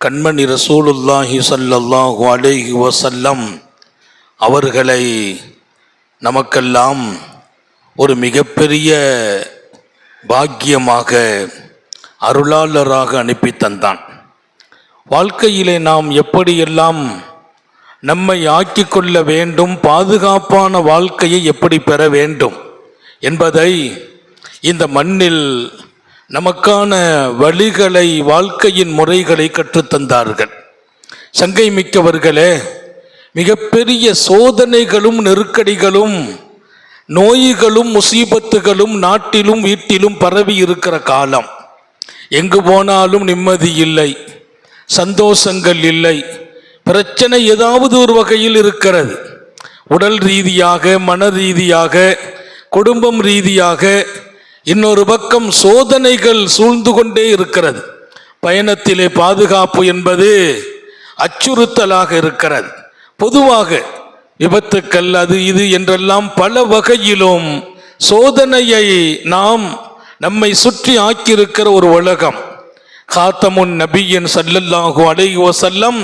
கண்மணி ரசூலுல்லாஹி சல்லல்லாஹு அலைஹி வசல்லம் அவர்களை நமக்கெல்லாம் ஒரு மிகப்பெரிய பாக்கியமாக அருளாளராக அனுப்பி தந்தான். வாழ்க்கையிலே நாம் எப்படியெல்லாம் நம்மை ஆக்கிக்கொள்ள வேண்டும் பாதுகாப்பான வாழ்க்கையை எப்படி பெற வேண்டும் என்பதை இந்த மண்ணில் நமக்கான வழிகளை வாழ்க்கையின் முறைகளை கற்றுத்தந்தார்கள். சங்கை மிக்கவர்களே மிகப்பெரிய சோதனைகளும் நெருக்கடிகளும் நோய்களும் முசீபத்துகளும் நாட்டிலும் வீட்டிலும் பரவி இருக்கிற காலம். எங்கு போனாலும் நிம்மதி இல்லை சந்தோஷங்கள் இல்லை பிரச்சனை ஏதாவது ஒரு வகையில் இருக்கிறது. உடல் ரீதியாக மன ரீதியாக குடும்பம் ரீதியாக இன்னொரு பக்கம் சோதனைகள் சூழ்ந்து கொண்டே இருக்கிறது. பயணத்திலே பாதுகாப்பு என்பது அச்சுறுத்தலாக இருக்கிறது. பொதுவாக விபத்துக்கள் அது இது என்றெல்லாம் பல வகையிலும் சோதனையை நாம் நம்மை சுற்றி ஆக்கியிருக்கிற ஒரு உலகம். காத்தமுன் நபியின் சல்லல்லாஹு அலைஹி செல்லம்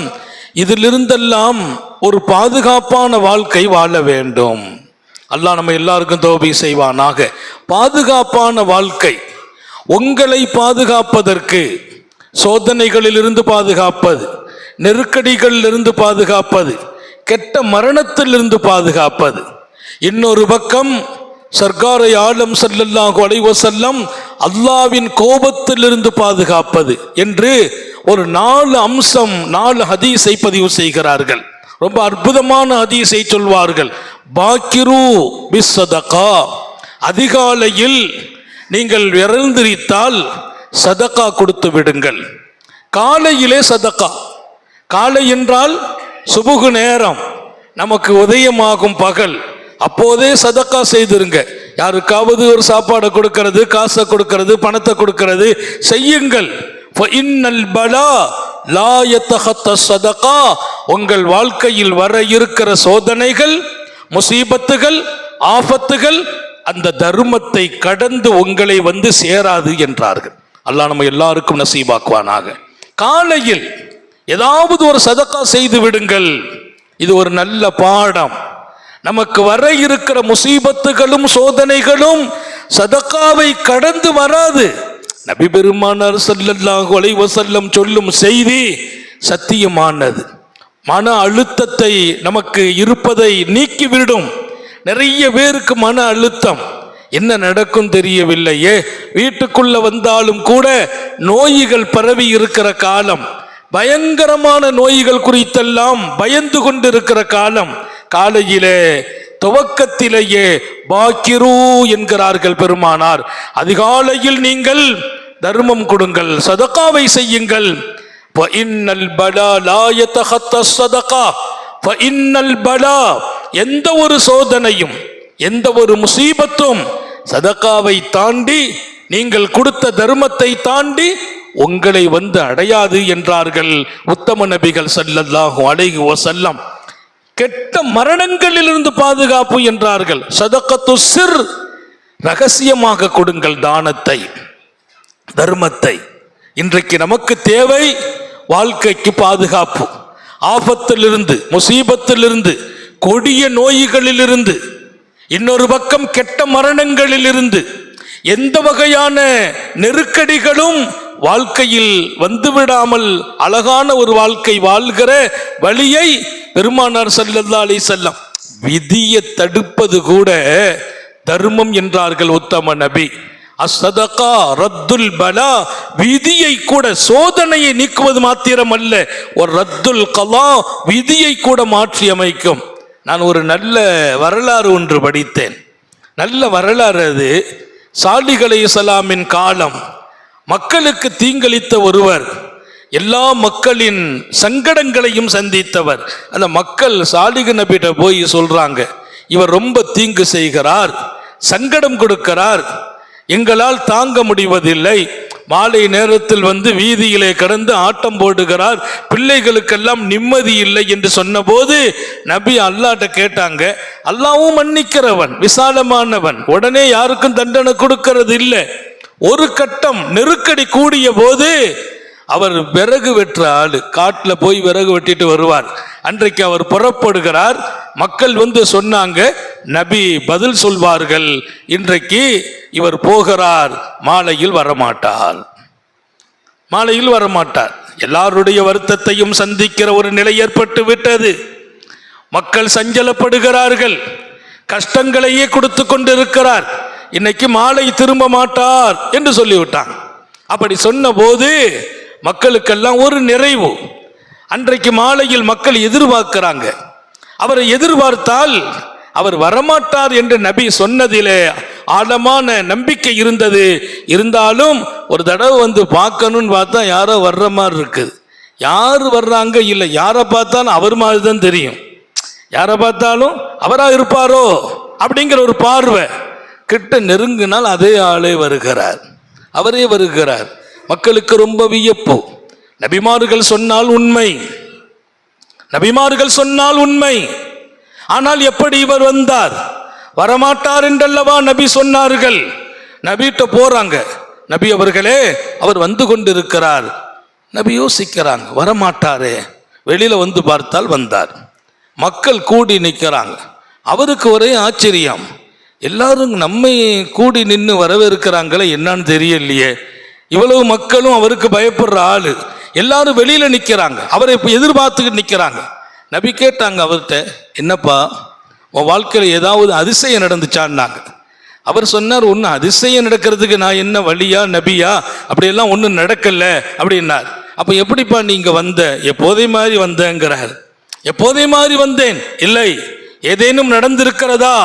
இதிலிருந்தெல்லாம் ஒரு பாதுகாப்பான வாழ்க்கை வாழ வேண்டும். அல்லாஹ் நம்ம எல்லாருக்கும் தோபி செய்வானாக. பாதுகாப்பான வாழ்க்கை. உங்களை பாதுகாப்பதற்கு சோதனைகளிலிருந்து பாதுகாப்பது நெருக்கடிகளிலிருந்து பாதுகாப்பது கெட்ட மரணத்திலிருந்து பாதுகாப்பது. இன்னொரு பக்கம் சர்க்காரை ஆலம் சல்லல்லாஹு அலைஹி செல்லம் அல்லாவின் கோபத்திலிருந்து பாதுகாப்பது என்று ஒரு நாலு அம்சம் நாலு ஹதீஸை பதிவு செய்கிறார்கள். ரொம்ப அற்புதமான ஹதீஸை சொல்வார்கள். பாக்கிரு பிஸ்ஸதகா அதிகாலையில் நீங்கள் இறந்திரித்தால் சதக்கா கொடுத்து விடுங்கள். காலையிலே சதக்கா. காலை என்றால் சுபுகு நேரம். நமக்கு உதயமாகும் பகல். அப்போதே சதக்கா செய்திருங்க. யாருக்காவது ஒரு சாப்பாடை கொடுக்கிறது காசை கொடுக்கிறது பணத்தை கொடுக்கிறது செய்யுங்கள். பலா உங்கள் வாழ்க்கையில் வர இருக்கிற சோதனைகள் முசீபத்துகள் ஆபத்துகள் அந்த தர்மத்தை கடந்து உங்களை வந்து சேராது என்றார்கள். அல்லாஹ் நம்ம எல்லாருக்கும் நசீபாக்குவானாக. காலையில் ஏதாவது ஒரு சதக்கா செய்து விடுங்கள். இது ஒரு நல்ல பாடம். நமக்கு வர இருக்கிற முசீபத்துகளும் சோதனைகளும் சதக்காவை கடந்து வராது. நபி பெருமானார் ஸல்லல்லாஹு அலைஹி சொல்லும் செய்தி சத்தியமானது. மன அழுத்தத்தை நமக்கு இருப்பதை நீக்கிவிடும். நிறைய பேருக்கு மன அழுத்தம். என்ன நடக்கும் தெரியவில்லையே. வீட்டுக்குள்ள வந்தாலும் கூட நோய்கள் பரவி இருக்கிற காலம். பயங்கரமான நோய்கள் குறித்தெல்லாம் பயந்து கொண்டிருக்கிற காலம். காலையிலே துவக்கத்திலேயே பாக்கிரு என்கிறார்கள் பெருமானார். அதிகாலையில் நீங்கள் தர்மம் கொடுங்கள் சதகாவை செய்யுங்கள். இன்னல் பலா லாயத்தகத்த சதகா இன்னல் பலா எந்த ஒரு சோதனையும் எந்த ஒரு முசீபத்தும் சதக்காவை தாண்டி நீங்கள் கொடுத்த தர்மத்தை தாண்டி உங்களை வந்து அடையாது என்றார்கள் உத்தம நபிகள் ஸல்லல்லாஹு அலைஹி செல்லம் கெட்ட மரணங்களிலிருந்து பாதுகாப்பு என்றார்கள். சதக்கத்து சிர் ரகசியமாக கொடுங்கள் தானத்தை தர்மத்தை. இன்றைக்கு நமக்கு தேவை வாழ்க்கைக்கு பாதுகாப்பு. ஆபத்திலிருந்து முசீபத்திலிருந்து கொடிய நோய்களிலிருந்து இன்னொரு பக்கம் கெட்ட மரணங்களிலிருந்து எந்த வகையான நெருக்கடிகளும் வாழ்க்கையில் வந்துவிடாமல் அழகான ஒரு வாழ்க்கை வாழ்கிற வழியை பெருமானார் சல்லல்லா அலி செல்லம் விதியை தடுப்பது கூட தர்மம் என்றார்கள் உத்தம நபி. அசதகா ரத்துல் பலா விதியை கூட சோதனையை நீக்குவது மாத்திரம் அல்ல ஒரு ரத்துல் கலா விதியை கூட மாற்றி அமைக்கும். நான் ஒரு நல்ல வரலாறு ஒன்று படித்தேன். நல்ல வரலாறு அது. சாலிகளை சலாமின் காலம். மக்களுக்கு தீங்களித்த ஒருவர் எல்லா மக்களின் சங்கடங்களையும் சந்தித்தவர். அந்த மக்கள் சாலிக நபிட்ட போய் சொல்றாங்க இவர் ரொம்ப தீங்கு செய்கிறார் சங்கடம் கொடுக்கிறார் எங்களால் தாங்க முடிவதில்லை. மாலை நேரத்தில் வந்து வீதியிலே கடந்து ஆட்டம் போடுகிறார். பிள்ளைகளுக்கெல்லாம் நிம்மதி இல்லை என்று சொன்னபோது நபி அல்லாட்ட கேட்டாங்க அல்லாவும் மன்னிக்கிறவன் விசாலமானவன் உடனே யாருக்கும் தண்டனை கொடுக்கறது இல்லை ஒரு கட்டம் நெருக்கடி கூடிய போது அவர் விறகு வெற்ற ஆள். காட்டில் போய் விறகு வெட்டிட்டு வருவார். அன்றைக்கு அவர் புறப்படுகிறார். மக்கள் வந்து சொன்னாங்க நபி பதில் சொல்வார்கள். இன்றைக்கு இவர் போகிறார். மாலையில் வரமாட்டார். மாலையில் வரமாட்டார். எல்லாருடைய வருத்தத்தையும் சந்திக்கிற ஒரு நிலை ஏற்பட்டு விட்டது. மக்கள் சஞ்சலப்படுகிறார்கள். கஷ்டங்களையே கொடுத்து கொண்டிருக்கிறார். இன்னைக்கு மாலை திரும்ப மாட்டார் என்று சொல்லிவிட்டாங்க. அப்படி சொன்ன போது மக்களுக்கெல்லாம் ஒரு நிறைவு. அன்றைக்கு மாலையில் மக்கள் எதிர்பார்க்கிறாங்க. அவரை எதிர்பார்த்தால் அவர் வரமாட்டார் என்று நபி சொன்னதிலே ஆழமான நம்பிக்கை இருந்தது. இருந்தாலும் ஒரு தடவை வந்து பார்க்கணும்னு பார்த்தா யாரோ வர்ற மாதிரி இருக்குது. யார் வர்றாங்க இல்லை யாரை பார்த்தாலும் அவர் மாதிரி தான் தெரியும். யாரை பார்த்தாலும் அவராக இருப்பாரோ அப்படிங்கிற ஒரு பார்வை. கிட்ட நெருங்கினால் அதே ஆளே வருகிறார். அவரே வருகிறார். மக்களுக்கு ரொம்ப வியப்பு. நபிமார்கள் சொன்னால் உண்மை. நபிமார்கள் சொன்னால் உண்மை. ஆனால் எப்படி இவர் வந்தார்? வரமாட்டார் என்றல்லவா நபி சொன்னார்கள்? நபிட்ட போறாங்க. நபி அவர்களே அவர் வந்து கொண்டிருக்கிறார். நபி யோசிக்கிறாங்க வரமாட்டாரே. வெளியில வந்து பார்த்தால் வந்தார். மக்கள் கூடி நிற்கிறாங்க அவருக்கு ஒரே ஆச்சரியம். எல்லாரும் நம்மை கூடி நின்று வரவேற்கிறாங்களே என்னன்னு தெரியலையே. இவ்வளவு மக்களும் அவருக்கு பயப்படுற ஆளு. எல்லாரும் வெளியில நிற்கிறாங்க அவரை இப்போ எதிர்பார்த்துக்கிட்டு நிற்கிறாங்க நபி கேட்டாங்க அவர்கிட்ட என்னப்பா உன் வாழ்க்கையில் ஏதாவது அதிசயம் நடந்துச்சான்னாங்க. அவர் சொன்னார் ஒன்று அதிசயம் நடக்கிறதுக்கு நான் என்ன வழியா நபியா? அப்படியெல்லாம் ஒன்றும் நடக்கல. அப்படின்னார். அப்போ எப்படிப்பா நீங்கள் வந்த? எப்போதே மாதிரி வந்தேங்கிறார். எப்போதே மாதிரி வந்தேன்? இல்லை. ஏதேனும் நடந்திருக்கிறதா?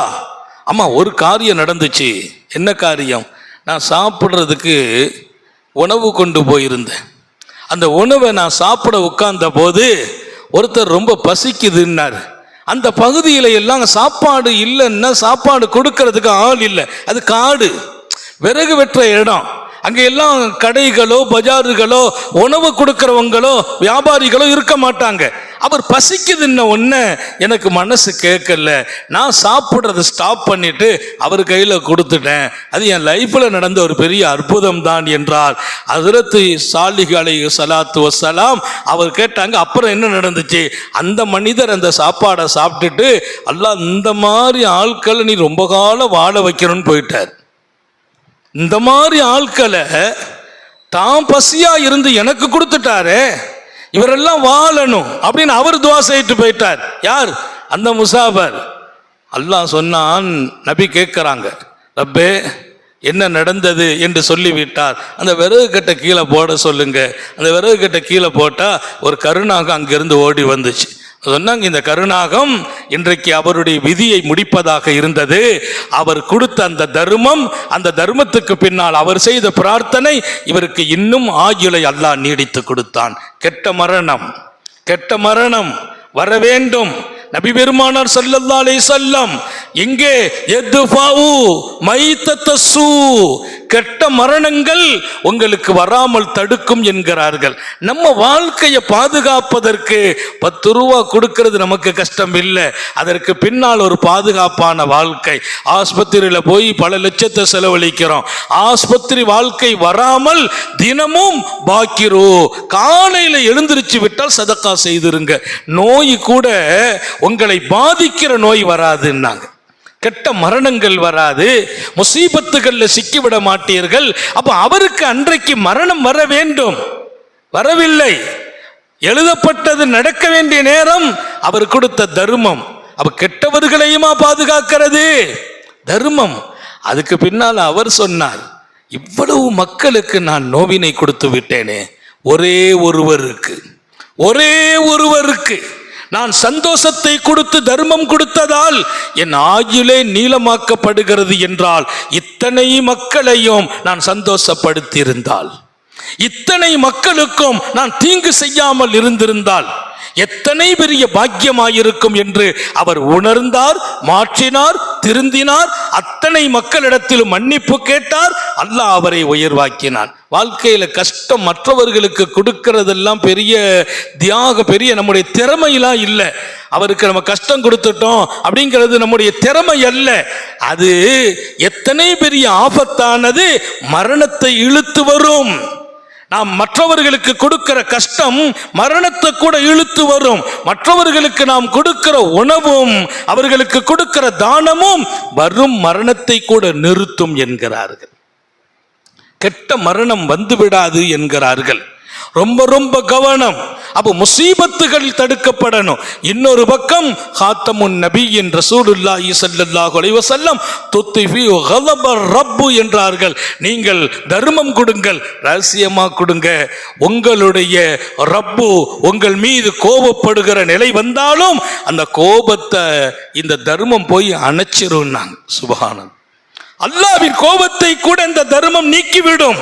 ஆமாம் ஒரு காரியம் நடந்துச்சு. என்ன காரியம்? நான் சாப்பிட்றதுக்கு உணவு கொண்டு போயிருந்தேன். அந்த உணவை நான் சாப்பிட உட்கார்ந்த போது ஒருத்தர் ரொம்ப பசிக்குதுன்னார். அந்த பகுதியில் எல்லாம் சாப்பாடு இல்லைன்னா சாப்பாடு கொடுக்கறதுக்கு ஆள் இல்லை. அது காடு. விறகு வெட்டுற இடம். அங்கே எல்லாம் கடைகளோ பஜாருகளோ உணவு கொடுக்கறவங்களோ வியாபாரிகளோ இருக்க மாட்டாங்க. அவர் பசிக்குதுன்ன ஒன்று எனக்கு மனசு கேட்கல. நான் சாப்பிட்றத ஸ்டாப் பண்ணிட்டு அவர் கையில் கொடுத்துட்டேன். அது என் லைஃப்பில் நடந்த ஒரு பெரிய அற்புதம் தான் என்றார். அதிரத்து சாலிஹ் அலை சலாத்து வசலாம் அவர் கேட்டாங்க அப்புறம் என்ன நடந்துச்சு? அந்த மனிதர் அந்த சாப்பாடை சாப்பிட்டுட்டு அல்லா இந்த மாதிரி ஆட்களை நீ ரொம்ப காலம் வாழ வைக்கணும்னு போயிட்டார். இந்த மாதிரி ஆட்களை தான் பசியாக இருந்து எனக்கு கொடுத்துட்டாரே. இவரெல்லாம் வாழணும் அப்படின்னு அவர் துவா செய்யிட்டு போயிட்டார். யார்? அந்த முசாபர் அல்லாஹ் சொன்னான் நபி கேட்குறாங்க ரப்பே என்ன நடந்தது? என்று சொல்லிவிட்டார். அந்த விறகு கட்டை கீழே போட சொல்லுங்க. அந்த விறகு கட்டை கீழே போட்டால் ஒரு கருணாகம் அங்கிருந்து ஓடி வந்துச்சு. சொன்னாங்க இந்த கருணாகம் இன்றைக்கு அவருடைய விதியை முடிப்பதாக இருந்தது. அவர் கொடுத்த அந்த தர்மம் அந்த தர்மத்துக்கு பின்னால் அவர் செய்த பிரார்த்தனை இவருக்கு இன்னும் ஆயுளை அல்லாஹ் நீடித்து கொடுத்தான். கெட்ட மரணம் கெட்ட மரணம் வர வேண்டும். நபி பெருமானார் ஸல்லல்லாஹு அலைஹி வஸல்லம் எங்கே எதுஃபாவு மைத்தத்தசு கெட்ட மரணங்கள் உங்களுக்கு வராமல் தடுக்கும் என்கிறார்கள். நம்ம வாழ்க்கையை பாதுகாப்பதற்கு பத்து ரூபா கொடுக்கிறது நமக்கு கஷ்டம் இல்லை. அதற்கு பின்னால் ஒரு பாதுகாப்பான வாழ்க்கை. ஆஸ்பத்திரியில் போய் பல லட்சத்தை செலவழிக்கிறோம். ஆஸ்பத்திரி வாழ்க்கை வராமல் தினமும் பாக்கிறோ காலையில் எழுந்திருச்சு விட்டால் சதக்கா செய்திருங்க. நோய் கூட உங்களை பாதிக்கிற நோய் வராதுன்னாங்க. கெட்ட மரணங்கள் வராது. முசீபத்துகளில் சிக்கிவிட மாட்டீர்கள். அப்ப அவருக்கு அன்றைக்கு மரணம் வர வேண்டும். வரவில்லை. எழுதப்பட்டது நடக்க வேண்டிய நேரம். அவர் கொடுத்த தர்மம். அப்ப கெட்டவர்களையுமா பாதுகாக்கிறது? தர்மம். அதுக்கு பின்னால் அவர் சொன்னார் இவ்வளவு மக்களுக்கு நான் நோவினை கொடுத்து விட்டேனே. ஒரே ஒருவருக்கு. ஒரே ஒருவருக்கு. நான் சந்தோஷத்தை கொடுத்து தர்மம் கொடுத்ததால் என் ஆயுளே நீளமாக்கப்படுகிறது என்றால் இத்தனை மக்களையும் நான் சந்தோஷப்படுத்தியிருந்தால். இத்தனை மக்களுக்கும் நான் தீங்கு செய்யாமல் இருந்திருந்தால். எத்தனை பெரிய பாக்கியமாயிருக்கும் என்று அவர் உணர்ந்தார் மாற்றினார் திருந்தினார். அத்தனை மக்களிடத்திலும் மன்னிப்பு கேட்டார். அல்லாஹ் அவரை உயர்வாக்கினான். வாழ்க்கையில கஷ்டம் மற்றவர்களுக்கு கொடுக்கறதெல்லாம் பெரிய தியாக பெரிய நம்முடைய திறமையெல்லாம் இல்லை. அவருக்கு நம்ம கஷ்டம் கொடுத்துட்டோம் அப்படிங்கிறது நம்முடைய திறமை அல்ல. அது எத்தனை பெரிய ஆபத்தானது. மரணத்தை இழுத்து வரும். நாம் மற்றவர்களுக்கு கொடுக்கிற கஷ்டம் மரணத்தை கூட இழுத்து வரும். மற்றவர்களுக்கு நாம் கொடுக்கிற உணவும் அவர்களுக்கு கொடுக்கிற தானமும் வரும் மரணத்தை கூட நிறுத்தும் என்கிறார்கள். கெட்ட மரணம் வந்துவிடாது என்கிறார்கள். ரொம்ப ரொம்ப கவனம். அப்போ முசீபத்துகள் தடுக்கப்படணும். இன்னொரு பக்கம் ஹாத்தமுன் நபியின் ரசூலுல்லாஹி ஸல்லல்லாஹு அலைஹி வஸல்லம் துத்திஃபி ரப்பு என்றார்கள். நீங்கள் தர்மம் கொடுங்கள் ரகசியமாக கொடுங்க. உங்களுடைய ரப்பு உங்கள் மீது கோபப்படுகிற நிலை வந்தாலும் அந்த கோபத்தை இந்த தர்மம் போய் அணைச்சிருன்னாங்க சுபஹானன் அல்லாவின் கோபத்தை கூட இந்த தர்மம் நீக்கிவிடும்.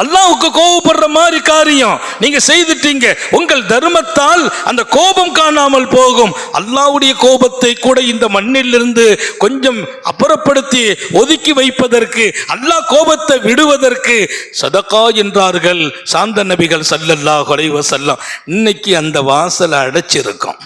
அல்லாவுக்கு கோபப்படுற மாதிரி காரியம். நீங்க செய்துட்டீங்க. உங்கள் தர்மத்தால் அந்த கோபம் காணாமல் போகும். அல்லாவுடைய கோபத்தை கூட இந்த மண்ணிலிருந்து கொஞ்சம் அப்புறப்படுத்தி ஒதுக்கி வைப்பதற்கு அல்லாஹ் கோபத்தை விடுவதற்கு சதகா என்றார்கள் சாந்த நபிகள் சல்லல்லாஹு குறைவ செல்லம் இன்னைக்கு அந்த வாசலை அடைச்சிருக்கோம்.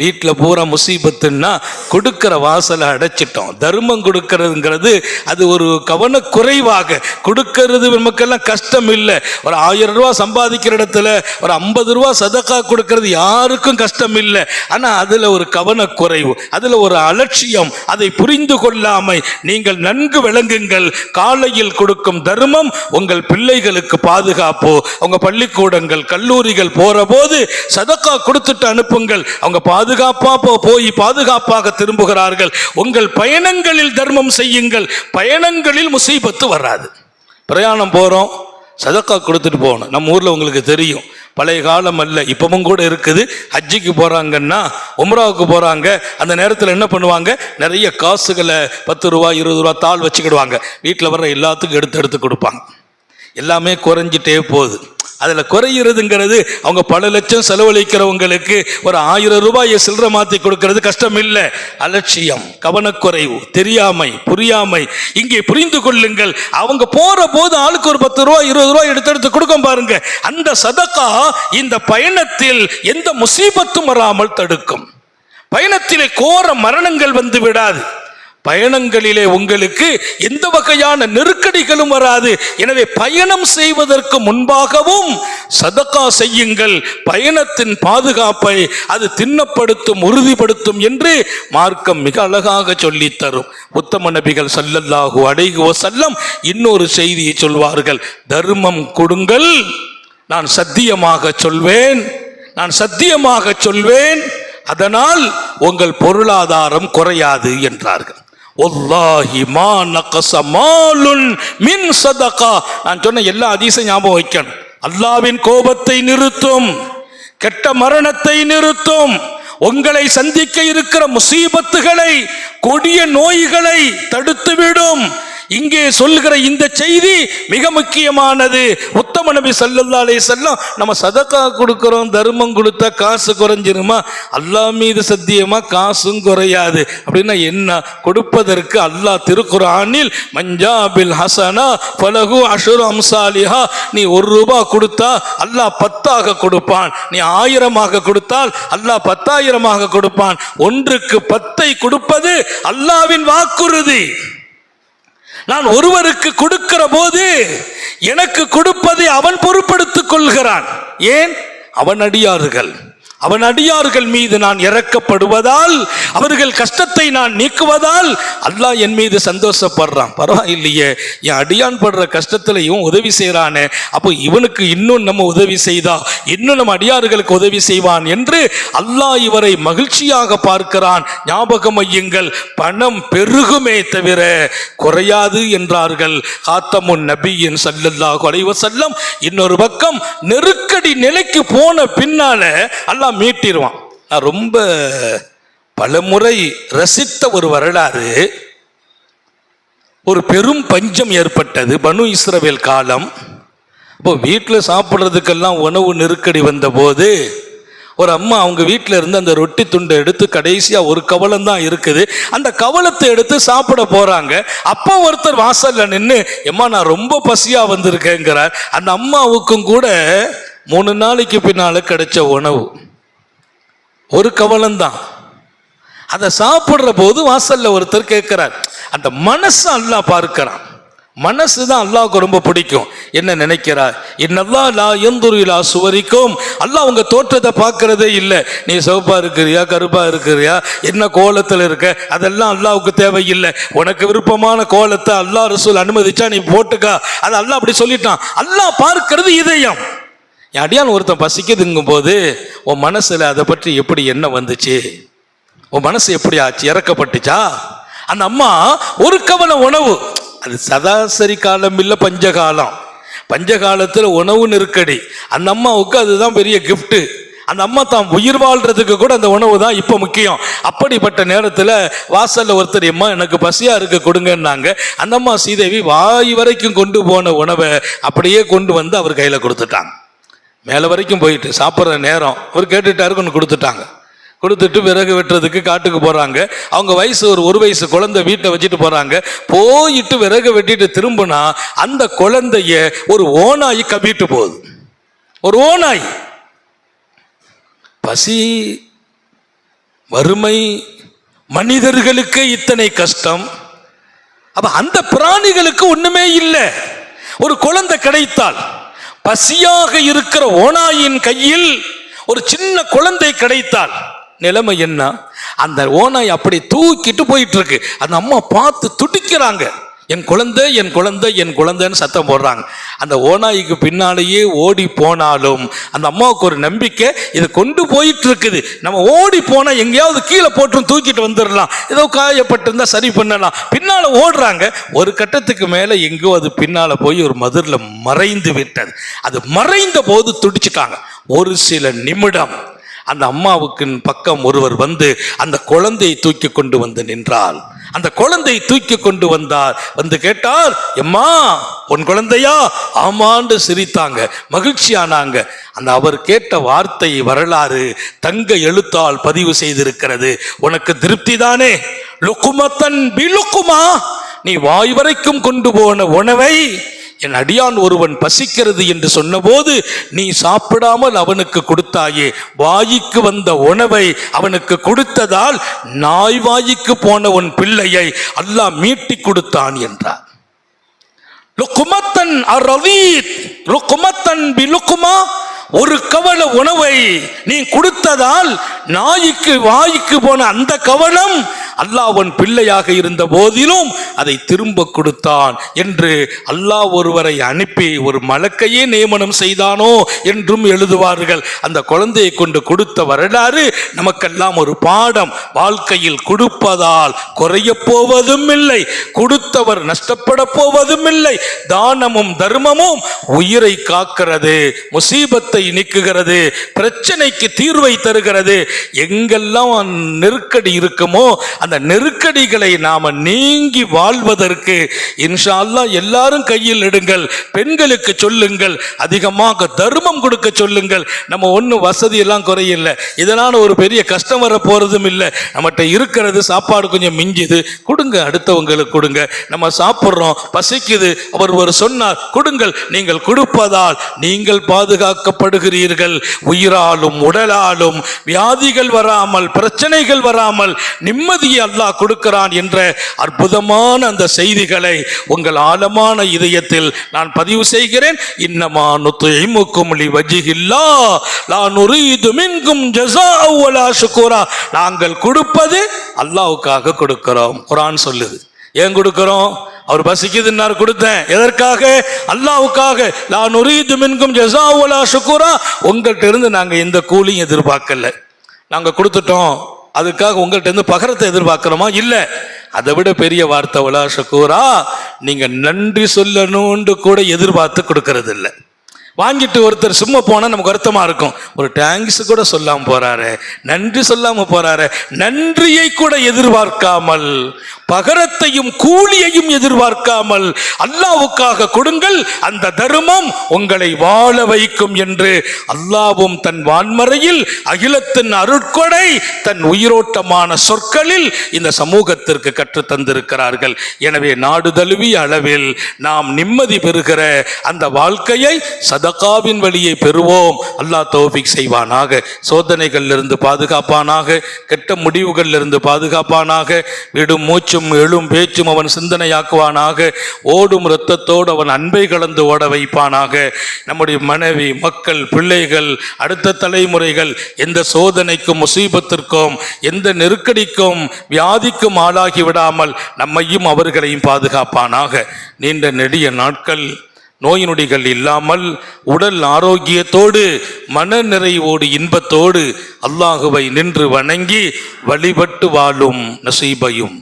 வீட்டில் பூரா முசீபத்துன்னா கொடுக்கிற வாசலை அடைச்சிட்டோம். தர்மம் கொடுக்கறதுங்கிறது அது ஒரு கவனக்குறைவாக கொடுக்கறது நமக்கெல்லாம் கஷ்டம் இல்லை. ஒரு ஆயிரம் ரூபா சம்பாதிக்கிற இடத்துல ஒரு ஐம்பது ரூபா சதக்கா கொடுக்கறது யாருக்கும் கஷ்டம் இல்லை. ஆனால் அதில் ஒரு கவனக்குறைவு அதில் ஒரு அலட்சியம் அதை புரிந்து கொள்ளாமை. நீங்கள் நன்கு விளங்குங்கள். காலையில் கொடுக்கும் தர்மம் உங்கள் பிள்ளைகளுக்கு பாதுகாப்பு. உங்கள் பள்ளிக்கூடங்கள் கல்லூரிகள் போகிற போது சதக்கா கொடுத்துட்டு அனுப்புங்கள். அவங்க பாது பாதுகாப்பா போய் பாதுகாப்பாக திரும்புகிறார்கள். உங்கள் பயணங்களில் தர்மம் செய்யுங்கள். பயணங்களில் முசீபத்து வராது. பிரயாணம் போறோம் சதக்கா கொடுத்துட்டு போகணும். நம்ம ஊர்ல உங்களுக்கு தெரியும். பழைய காலம் அல்ல இப்பவும் கூட இருக்குது. ஹஜ்ஜிக்கு போறாங்கன்னா உம்ராவுக்கு போறாங்க. அந்த நேரத்தில் என்ன பண்ணுவாங்க? நிறைய காசுகளை பத்து ரூபா இருபது ரூபா தாள் வச்சுக்கிடுவாங்க. வீட்டில் வர்ற எல்லாத்துக்கும் எடுத்து எடுத்து கொடுப்பாங்க. எல்லாமே குறைஞ்சிட்டே போகுது. அதில் குறையிறதுங்கிறது அவங்க பல லட்சம் செலவழிக்கிறவங்களுக்கு ஒரு ஆயிரம் ரூபாயை சில்லறை மாற்றி கொடுக்கறது கஷ்டம் இல்லை அலட்சியம் கவனக்குறைவு தெரியாமை புரியாமை. இங்கே புரிந்து கொள்ளுங்கள். அவங்க போற போது ஆளுக்கு ஒரு பத்து ரூபா இருபது ரூபா எடுத்து எடுத்து கொடுக்க பாருங்க. அந்த சதக்கா இந்த பயணத்தில் எந்த முசீபத்தும் வராமல் தடுக்கும். பயணத்திலே கோர மரணங்கள் வந்து விடாது. பயணங்களிலே உங்களுக்கு எந்த வகையான நெருக்கடிகளும் வராது. எனவே பயணம் செய்வதற்கு முன்பாகவும் சதக்கா செய்யுங்கள். பயணத்தின் பாதுகாப்பை அது திண்ணப்படுத்தும் உறுதிப்படுத்தும் என்று மார்க்கம் மிக அழகாக சொல்லித் தரும். உத்தம நபிகள் சல்லல்லாஹு அடைகுவ செல்லம் இன்னொரு செய்தியை சொல்வார்கள். தர்மம் கொடுங்கள். நான் சத்தியமாக சொல்வேன். நான் சத்தியமாக சொல்வேன். அதனால் உங்கள் பொருளாதாரம் குறையாது என்றார்கள். ஒல்லாஹி மா நகச மாலுன் மின் சதகா நான் சொன்ன எல்லா அதிசயம் ஞாபகம் வைக்கணும். அல்லாவின் கோபத்தை நிறுத்தும் கெட்ட மரணத்தை நிறுத்தும் உங்களை சந்திக்க இருக்கிற முசீபத்துகளை கொடிய நோய்களை தடுத்துவிடும். இங்கே சொல்லுகிற இந்த செய்தி மிக முக்கியமானது. உத்தம நபி ஸல்லல்லாஹு செல்லம் நம்ம சதக்கா கொடுக்குறோம் தர்மம் கொடுத்தா காசு குறைஞ்சிருமா? அல்லாஹ் மீது சத்தியமா காசும் குறையாது. அப்படின்னா என்ன? கொடுப்பதற்கு அல்லாஹ் திருக்குறானில் மஞ்சாபில் ஹசனா பலகு அஷுர் அம்சாலிஹா நீ ஒரு ரூபா கொடுத்தா அல்லாஹ் பத்தாக கொடுப்பான். நீ ஆயிரமாக கொடுத்தால் அல்லாஹ் பத்தாயிரமாக கொடுப்பான். ஒன்றுக்கு பத்தை கொடுப்பது அல்லாவின் வாக்குறுதி. நான் ஒருவருக்கு கொடுக்கிற போது எனக்கு கொடுப்பதை அவன் பொறுப்படுத்திக் கொள்கிறான். ஏன்? அவன் அடியார்கள். அவன் அடியார்கள் மீது நான் இறக்கப்படுவதால் அவர்கள் கஷ்டத்தை நான் நீக்குவதால் அல்லாஹ் என் மீது சந்தோஷப்படுறான். பரவாயில்லையே என் அடியான் படுற கஷ்டத்துல இவன் உதவி செய்கிறானே அப்போ இவனுக்கு இன்னும் நம்ம உதவி செய்தா? இன்னும் நம்ம அடியார்களுக்கு உதவி செய்வான் என்று அல்லாஹ் இவரை மகிழ்ச்சியாக பார்க்கிறான். ஞாபகம் ஐயுங்கள் பணம் பெருகுமே தவிர குறையாது என்றார்கள். காத்தமுன் நபியின் சல்லல்லாஹு அலைஹி செல்லம் இன்னொரு பக்கம் நெருக்கடி நிலைக்கு போன பின்னால அல்லாஹ் மீட்டிடுவான். நான் ரொம்ப பலமுறை ரசித்த ஒரு வரலாறு. ஒரு பெரும் பஞ்சம் ஏற்பட்டது. பனு இஸ்ரவேல் காலம். இப்போ வீட்டில் சாப்பிட்றதுக்கெல்லாம் உணவு நெருக்கடி வந்தபோது ஒரு அம்மா அவங்க வீட்டில் இருந்து அந்த ரொட்டி துண்டை எடுத்து கடைசியாக ஒரு கவலம் தான் இருக்குது. அந்த கவலத்தை எடுத்து சாப்பிட போகிறாங்க அப்போ ஒருத்தர் வாசலில் நின்று எம்மா நான் ரொம்ப பசியாக வந்திருக்கேங்கிறார். அந்த அம்மாவுக்கும் கூட மூணு நாளைக்கு பின்னால் கிடைச்ச உணவு. ஒரு கவலந்தான் அதை சாப்பிட்ற போது வாசல்ல ஒருத்தர் கேட்கிறார். அந்த மனசு அல்லாஹ் பார்க்கிறான். மனசு தான் அல்லாவுக்கு ரொம்ப பிடிக்கும். என்ன நினைக்கிறா இன்னல்லா லா எந்துருலா சுவரிக்கும். அல்லாஹ் உங்க தோற்றத்தை பார்க்கறதே இல்லை. நீ சிவப்பா இருக்கிறியா? கருப்பா இருக்கிறியா? என்ன கோலத்தில் இருக்க? அதெல்லாம் அல்லாவுக்கு தேவையில்லை. உனக்கு விருப்பமான கோலத்தை அல்லாஹ் ரசூல் அனுமதிச்சா நீ போட்டுக்கா. அது அல்லாஹ் அப்படி சொல்லிட்டான். அல்லாஹ் பார்க்கிறது இதயம். அடியான் ஒருத்தன் பசிக்குதுங்கும் போது உன் மனசில் அதை பற்றி எப்படி என்ன வந்துச்சு? உன் மனசு எப்படி ஆச்சு? இறக்கப்பட்டுச்சா? அந்த அம்மா ஒரு கவலை உணவு. அது சதாசரி காலம் இல்லை பஞ்சகாலம். பஞ்சகாலத்தில் உணவு நெருக்கடி. அந்த அம்மாவுக்கு அதுதான் பெரிய கிஃப்ட்டு அந்த அம்மா தான் உயிர் வாழ்றதுக்கு கூட அந்த உணவு தான் இப்போ முக்கியம். அப்படிப்பட்ட நேரத்தில் வாசலில் ஒருத்தர் அம்மா எனக்கு பசியாக இருக்க கொடுங்கன்னாங்க. அந்த அம்மா சீதேவி வாய் வரைக்கும் கொண்டு போன உணவை அப்படியே கொண்டு வந்து அவர் கையில் கொடுத்துட்டாங்க. மேலே வரைக்கும் போயிட்டு சாப்பிட்ற நேரம். அவர் கேட்டுட்டாரு கொண்டு கொடுத்துட்டாங்க. கொடுத்துட்டு விறகு வெட்டுறதுக்கு காட்டுக்கு போகிறாங்க அவங்க வயசு ஒரு ஒரு வயசு குழந்தை வீட்டை வச்சுட்டு போகிறாங்க போயிட்டு விறகு வெட்டிட்டு திரும்பினா அந்த குழந்தைய ஒரு ஓநாய் கவிட்டு போகுது. ஒரு ஓநாய். பசி வறுமை மனிதர்களுக்கு இத்தனை கஷ்டம். அப்ப அந்த பிராணிகளுக்கு ஒண்ணுமே இல்லை. ஒரு குழந்தை கிடைத்தால். பசியாக இருக்கிற ஓனாயின் கையில் ஒரு சின்ன குழந்தை கிடைத்தால் நிலைமை என்ன? அந்த ஓனாய் அப்படி தூக்கிட்டு போயிட்டு இருக்கு. அந்த அம்மா பார்த்து துடிக்கிறாங்க. என் குழந்தை என் குழந்தை என் குழந்தைன்னு சத்தம் போடுறாங்க. அந்த ஓநாய்க்கு பின்னாலேயே ஓடி போனாலும் அந்த அம்மாவுக்கு ஒரு நம்பிக்கை இதை கொண்டு போயிட்டு இருக்குது நம்ம ஓடி போனால் எங்கேயாவது கீழே போட்டும் தூக்கிட்டு வந்துடலாம். ஏதோ காயப்பட்டிருந்தா சரி பண்ணலாம். பின்னால் ஓடுறாங்க. ஒரு கட்டத்துக்கு மேலே எங்கேயோ அது பின்னால் போய் ஒரு மதுரில் மறைந்து விட்டது. அது மறைந்த போது துடிச்சிட்டாங்க. ஒரு சில நிமிடம் அந்த அம்மாவுக்கு பக்கம் ஒருவர் வந்து அந்த குழந்தையை தூக்கி கொண்டு வந்து நின்றாள் அந்த குழந்தை தூக்கி கொண்டு வந்தார். வந்து கேட்டார் எம்மா உன் குழந்தையா? ஆமாண்டு சிரித்தாங்க மகிழ்ச்சி ஆனாங்க அந்த அவர் கேட்ட வார்த்தை வரலாறு தங்க எழுத்தால் பதிவு செய்திருக்கிறது. உனக்கு திருப்தி தானே லுக்குமத்தன் பிலுக்குமா நீ வாய் வரைக்கும் கொண்டு போன உணவை என் அடியான் ஒருவன் பசிக்கிறது என்று சொன்னபோது நீ சாப்பிடாமல் அவனுக்கு கொடுத்தாயே. வாய்க்கு வந்த உணவை அவனுக்கு கொடுத்ததால் நாய் வாய்க்கு போன உன் பிள்ளையை அல்லாஹ் மீட்டி கொடுத்தான் என்றார். லுக்குமத்தன் அரவீத் லுக்குமத்தன் பிலுக்குமா ஒரு கவல உணவை நீ கொடுத்ததால் நாய்க்கு வாய்க்கு போன அந்த கவலம் அல்லாஹ் அவன் பிள்ளையாக இருந்த போதிலும் அதை திரும்ப கொடுத்தான் என்று அல்லாஹ் ஒருவரை அனுப்பி ஒரு மலக்கையே நியமனம் செய்தானோ என்றும் எழுதுவார்கள். அந்த குழந்தையை கொண்டு கொடுத்த வரலாறு நமக்கெல்லாம் ஒரு பாடம். வாழ்க்கையில் கொடுப்பதால் குறைய போவதும் இல்லை கொடுத்தவர் நஷ்டப்பட போவதும் இல்லை தானமும் தர்மமும் உயிரை காக்கிறது முசீபத்தை நீக்குகிறது பிரச்சனைக்கு தீர்வை தருகிறது. எங்கெல்லாம் நெருக்கடி இருக்குமோ அந்த அந்த நெருக்கடிகளை நாம நீங்கி வாழ்வதற்கு இன்ஷா எல்லாரும் கையில் எடுங்கள். பெண்களுக்கு சொல்லுங்கள். அதிகமாக தர்மம் கொடுக்க சொல்லுங்கள். நம்ம ஒன்றும் வசதி எல்லாம் குறையில்லை. இதனால் ஒரு பெரிய கஷ்டம் வர போறதும் இல்லை. நம்மகிட்ட இருக்கிறது சாப்பாடு கொஞ்சம் மிஞ்சுது. கொடுங்க அடுத்தவங்களுக்கு கொடுங்க. நம்ம சாப்பிட்றோம் பசிக்குது. அவர் ஒரு சொன்னார் கொடுங்கள். நீங்கள் கொடுப்பதால் நீங்கள் பாதுகாக்கப்படுகிறீர்கள். உயிராலும் உடலாலும் வியாதிகள் வராமல் பிரச்சனைகள் வராமல் நிம்மதியை அல்லாஹ் கொடுக்கிறான் என்ற அற்புதமான அந்த செய்திகளை உங்கள் ஆழமான இதயத்தில் நான் பதிவு செய்கிறேன். இன்னமா நுத்துக்கும் லி வஜிஹில்லா லா மின்கும் ஜஸாஅ நாங்கள் கொடுப்பது அல்லாவுக்காக கொடுக்கிறோம். குரான் சொல்லுது. ஏன் கொடுக்கிறோம்? அவர் பசிக்குதுன்னாரு கொடுத்தேன். எதற்காக? அல்லாவுக்காக லா நுரீது மின்கும் ஜசாவுலா வலா உங்கள்கிட்ட இருந்து நாங்க எந்த கூலியும் எதிர்பார்க்கல. நாங்க கொடுத்துட்டோம். அதுக்காக உங்கள்கிட்ட இருந்து பகரத்தை எதிர்பார்க்கிறோமா இல்லை. அதை விட பெரிய வார்த்தை வலா ஷக்கூரா நீங்க நன்றி சொல்லணும்னு கூட எதிர்பார்த்து கொடுக்கறது இல்லை வாங்கிட்டு ஒருத்தர் சும்மா போனால் நமக்கு வருத்தமாக இருக்கும். ஒரு டேங்க்ஸ் கூட சொல்லாமல் போகிறாரு நன்றி சொல்லாமல் போகிறாரு நன்றியை கூட எதிர்பார்க்காமல் பகரத்தையும் கூலியையும் எதிர்பார்க்காமல் அல்லாவுக்காக கொடுங்கள் அந்த தர்மம் உங்களை வாழ வைக்கும் என்று அல்லாவும் தன் வான்மறையில் அகிலத்தின் அருட்கொடை தன் உயிரோட்டமான சொற்களில் இந்த சமூகத்திற்கு கற்றுத் தந்திருக்கிறார்கள். எனவே நாடு தழுவிய அளவில் நாம் நிம்மதி பெறுகிற அந்த வாழ்க்கையை சதகாவின் வழியை பெறுவோம். அல்லாஹ் தோபிக் செய்வானாக. சோதனைகளிலிருந்து பாதுகாப்பானாக கெட்ட முடிவுகளிலிருந்து பாதுகாப்பானாக விடும் மூச்சு பேச்சும் எழும் பேச்சும் அவன் சிந்தனையாக்குவானாக. ஓடும் இரத்தத்தோடு அவன் அன்பை கலந்து ஓட வைப்பானாக. நம்முடைய மனைவி மக்கள் பிள்ளைகள் அடுத்த தலைமுறைகள் எந்த சோதனைக்கும் முசீபத்திற்கும் எந்த நெருக்கடிக்கும் வியாதிக்கும் ஆளாகி விடாமல் நம்மையும் அவர்களையும் பாதுகாப்பானாக. நீண்ட நெடிய நாட்கள் நோய் நொடிகள் இல்லாமல் உடல் ஆரோக்கியத்தோடு மன நிறைவோடு இன்பத்தோடு அல்லாஹுவை நின்று வணங்கி வழிபட்டு வாழும் நசீபையும்.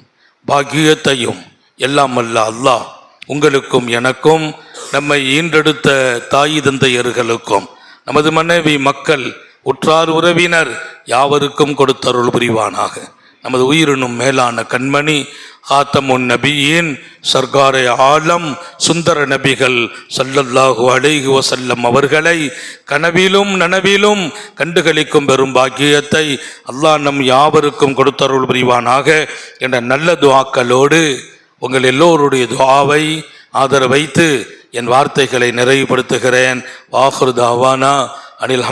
பாக்கியத்தையும் எல்லாம் அல்ல அல்லாஹ் உங்களுக்கும் எனக்கும் நம்மை ஈன்றெடுத்த தாய் தந்தையர்களுக்கும் நமது மனைவி மக்கள் உற்றார் உறவினர் யாவருக்கும் கொடுத்தருள் புரிவானாக. நமது உயிரினும் மேலான கண்மணி ஆத்தமுன் நபியின் சர்க்காரை ஆலம் சுந்தர நபிகள் சல்லல்லாஹு அலைஹி செல்லம் அவர்களை கனவிலும் நனவிலும் கண்டுகளிக்கும் பெரும் பாக்கியத்தை அல்லாஹ் நம் யாவருக்கும் கொடுத்தருள் புரிவானாக என்ற நல்ல துவாக்களோடு உங்கள் எல்லோருடைய துவாவை ஆதரவைத்து என் வார்த்தைகளை நிறைவுபடுத்துகிறேன். வாஹுர் தாவானா. அனில்